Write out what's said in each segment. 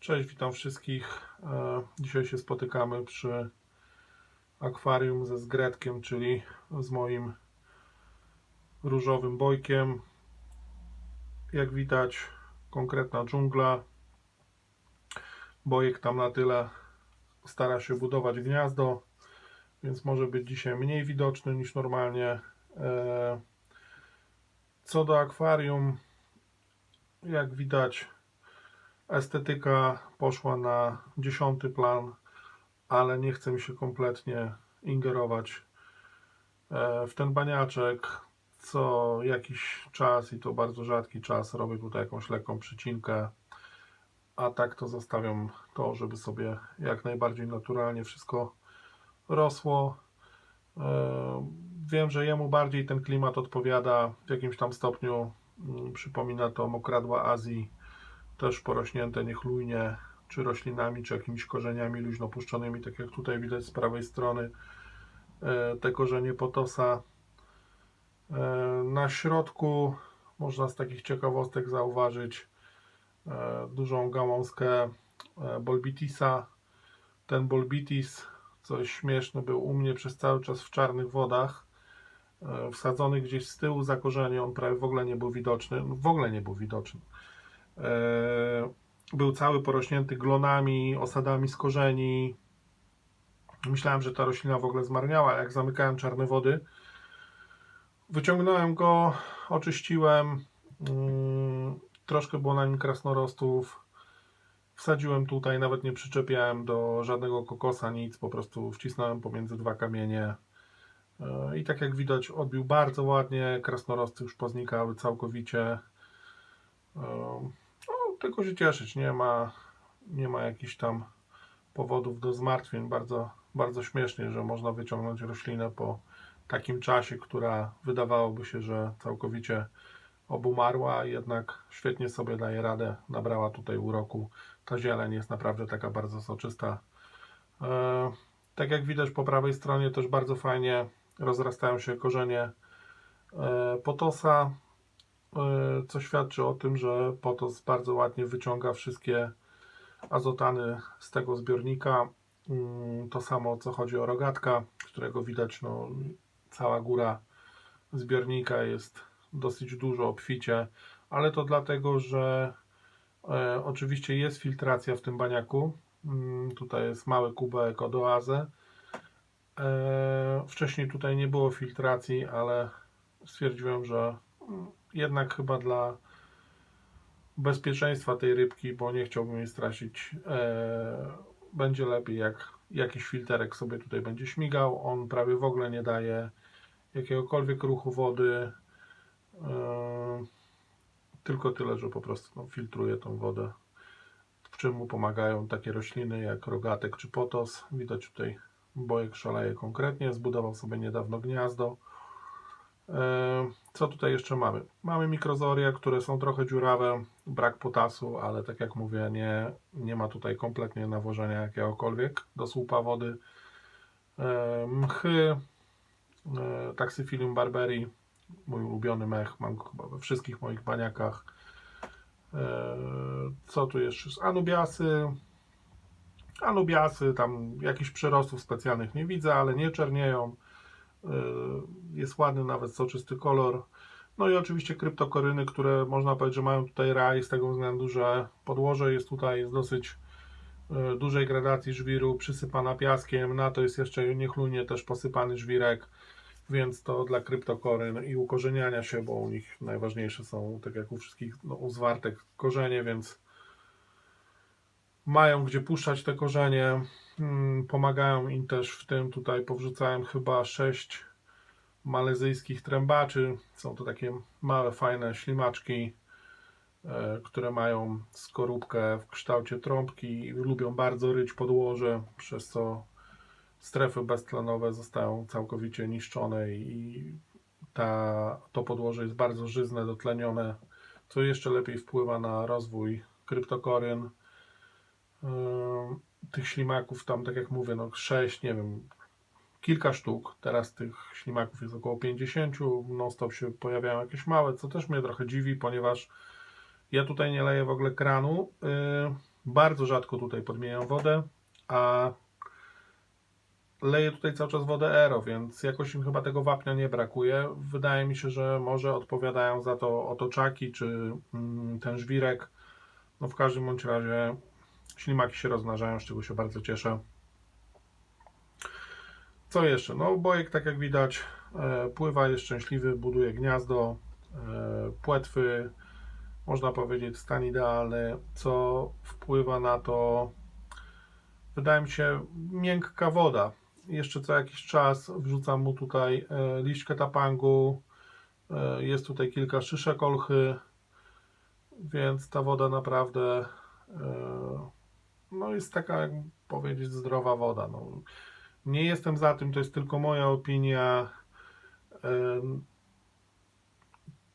Cześć, witam wszystkich. E, Dzisiaj się spotykamy przy akwarium ze zgretkiem, czyli z moim różowym bojkiem. Jak widać, konkretna dżungla. Bojek tam na tyle stara się budować gniazdo, więc może być dzisiaj mniej widoczny niż normalnie. E, Co do akwarium, jak widać, estetyka poszła na dziesiąty plan, ale nie chce mi się kompletnie ingerować e, w ten baniaczek. Co jakiś czas i to bardzo rzadki czas robię tutaj jakąś lekką przycinkę, a tak to zostawiam to, żeby sobie jak najbardziej naturalnie wszystko rosło. E, Wiem, że jemu bardziej ten klimat odpowiada w jakimś tam stopniu. mm, Przypomina to mokradła Azji też porośnięte niechlujnie, czy roślinami, czy jakimiś korzeniami luźno puszczonymi, tak jak tutaj widać z prawej strony e, te korzenie potosa. E, Na środku można z takich ciekawostek zauważyć e, dużą gałązkę bolbitisa. Ten bolbitis, coś śmieszne, był u mnie przez cały czas w czarnych wodach. Wsadzony gdzieś z tyłu za korzenie, on prawie w ogóle nie był widoczny. W ogóle nie był widoczny. E, Był cały porośnięty glonami, osadami z korzeni. Myślałem, że ta roślina w ogóle zmarniała. Jak zamykałem czarne wody, wyciągnąłem go, oczyściłem. mm, Troszkę było na nim krasnorostów. Wsadziłem tutaj, nawet nie przyczepiałem do żadnego kokosa, nic. Po prostu wcisnąłem pomiędzy dwa kamienie. E, I tak jak widać, odbił bardzo ładnie. Krasnorosty już poznikały całkowicie. Tylko się cieszyć, nie ma, nie ma jakichś tam powodów do zmartwień. Bardzo, bardzo śmiesznie, że można wyciągnąć roślinę po takim czasie, która wydawałoby się, że całkowicie obumarła, jednak świetnie sobie daje radę, nabrała tutaj uroku. Ta zieleń jest naprawdę taka bardzo soczysta. E, tak jak widać po prawej stronie też bardzo fajnie rozrastają się korzenie e, potosa, co świadczy o tym, że potos bardzo ładnie wyciąga wszystkie azotany z tego zbiornika. Mm, To samo co chodzi o rogatka, którego widać no, cała góra zbiornika jest dosyć dużo obficie, ale to dlatego, że e, oczywiście jest filtracja w tym baniaku. Mm, Tutaj jest mały kubek od oazę. E, Wcześniej tutaj nie było filtracji, ale stwierdziłem, że mm, jednak chyba dla bezpieczeństwa tej rybki, bo nie chciałbym jej stracić, e, będzie lepiej jak jakiś filterek sobie tutaj będzie śmigał. On prawie w ogóle nie daje jakiegokolwiek ruchu wody. E, tylko tyle, że po prostu no, filtruje tą wodę. W czym mu pomagają takie rośliny jak rogatek czy potos. Widać tutaj bojek szaleje konkretnie. Zbudował sobie niedawno gniazdo. E, Co tutaj jeszcze mamy? Mamy mikrozoria, które są trochę dziurawe, brak potasu, ale tak jak mówię, nie, nie ma tutaj kompletnie nawożenia jakiegokolwiek do słupa wody. E, Mchy, e, Taxyphilium barberi, mój ulubiony mech, mam go chyba we wszystkich moich baniakach. Co tu jeszcze? Anubiasy. Anubiasy, tam jakichś przyrostów specjalnych nie widzę, ale nie czernieją. E, Jest ładny nawet soczysty kolor. No i oczywiście kryptokoryny, które można powiedzieć, że mają tutaj raj z tego względu, że podłoże jest tutaj jest dosyć e, dużej gradacji żwiru, przysypana piaskiem, na to jest jeszcze niechlujnie też posypany żwirek, więc to dla kryptokoryn i ukorzeniania się, bo u nich najważniejsze są, tak jak u wszystkich, no, u zwartek korzenie, więc mają gdzie puszczać te korzenie. Hmm, Pomagają im też w tym. Tutaj powrzucałem chyba sześć malezyjskich trębaczy. Są to takie małe, fajne ślimaczki, e, które mają skorupkę w kształcie trąbki i lubią bardzo ryć podłoże, przez co strefy beztlenowe zostają całkowicie niszczone i ta, to podłoże jest bardzo żyzne, dotlenione, co jeszcze lepiej wpływa na rozwój kryptokoryn. Tych ślimaków tam, tak jak mówię, no 6, nie wiem, kilka sztuk. Teraz tych ślimaków jest około 50. Non-stop się pojawiają jakieś małe, co też mnie trochę dziwi, ponieważ ja tutaj nie leję w ogóle kranu, Bardzo rzadko tutaj podmieniam wodę, a leję tutaj cały czas wodę Ero, więc jakoś im chyba tego wapnia nie brakuje. Wydaje mi się, że może odpowiadają za to otoczaki czy mm, ten żwirek. No w każdym bądź razie ślimaki się rozmnażają, z czego się bardzo cieszę. Co jeszcze? No bojek, tak jak widać, e, pływa, jest szczęśliwy, buduje gniazdo, e, płetwy, można powiedzieć stan idealny, co wpływa na to, wydaje mi się, miękka woda. Jeszcze co jakiś czas wrzucam mu tutaj e, liść ketapangu, e, jest tutaj kilka szyszek olchy, więc ta woda naprawdę no jest taka, jak powiedzieć, zdrowa woda. No, nie jestem za tym, to jest tylko moja opinia.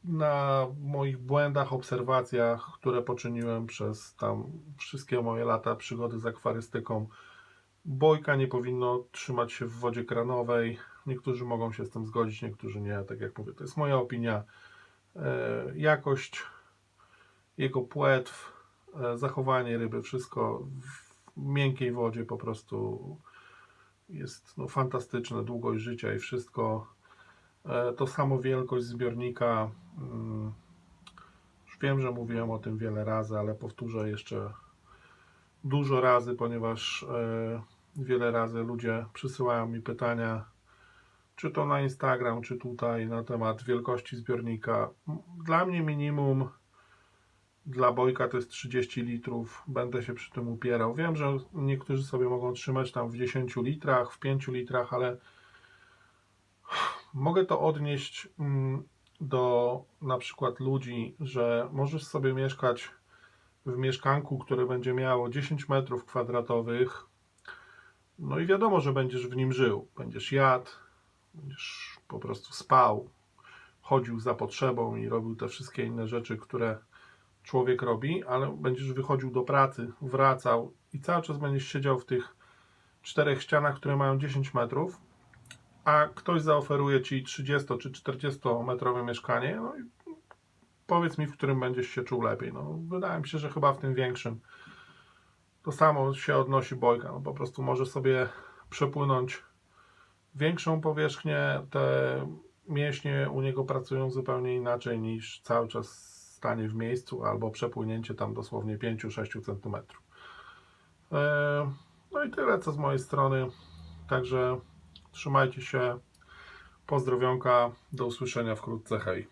Na moich błędach, obserwacjach, które poczyniłem przez tam wszystkie moje lata przygody z akwarystyką, bojka nie powinno trzymać się w wodzie kranowej. Niektórzy mogą się z tym zgodzić, niektórzy nie. Tak jak mówię, to jest moja opinia. E, Jakość jego płetw, zachowanie ryby, wszystko w miękkiej wodzie po prostu jest no, fantastyczne, długość życia i wszystko. E, To samo wielkość zbiornika. mm, Już wiem, że mówiłem o tym wiele razy, ale powtórzę jeszcze dużo razy, ponieważ e, wiele razy ludzie przysyłają mi pytania, czy to na Instagram, czy tutaj na temat wielkości zbiornika. Dla mnie minimum dla bojka to jest 30 litrów. Będę się przy tym upierał. Wiem, że niektórzy sobie mogą trzymać tam w 10 litrach, w 5 litrach, ale mogę to odnieść mm, do na przykład ludzi, że możesz sobie mieszkać w mieszkanku, które będzie miało 10 metrów kwadratowych. No i wiadomo, że będziesz w nim żył. Będziesz jadł, będziesz po prostu spał, chodził za potrzebą i robił te wszystkie inne rzeczy, które człowiek robi, ale będziesz wychodził do pracy, wracał i cały czas będziesz siedział w tych czterech ścianach, które mają 10 metrów, a ktoś zaoferuje ci 30 czy 40 metrowe mieszkanie, no i powiedz mi, w którym będziesz się czuł lepiej. No, wydaje mi się, że chyba w tym większym. To samo się odnosi Bojka. No, po prostu może sobie przepłynąć większą powierzchnię. Te mięśnie u niego pracują zupełnie inaczej niż cały czas stanie w miejscu albo przepłynięcie tam dosłownie 5-6 cm. E, No i tyle co z mojej strony. Także trzymajcie się. Pozdrowionka. Do usłyszenia wkrótce. Hej.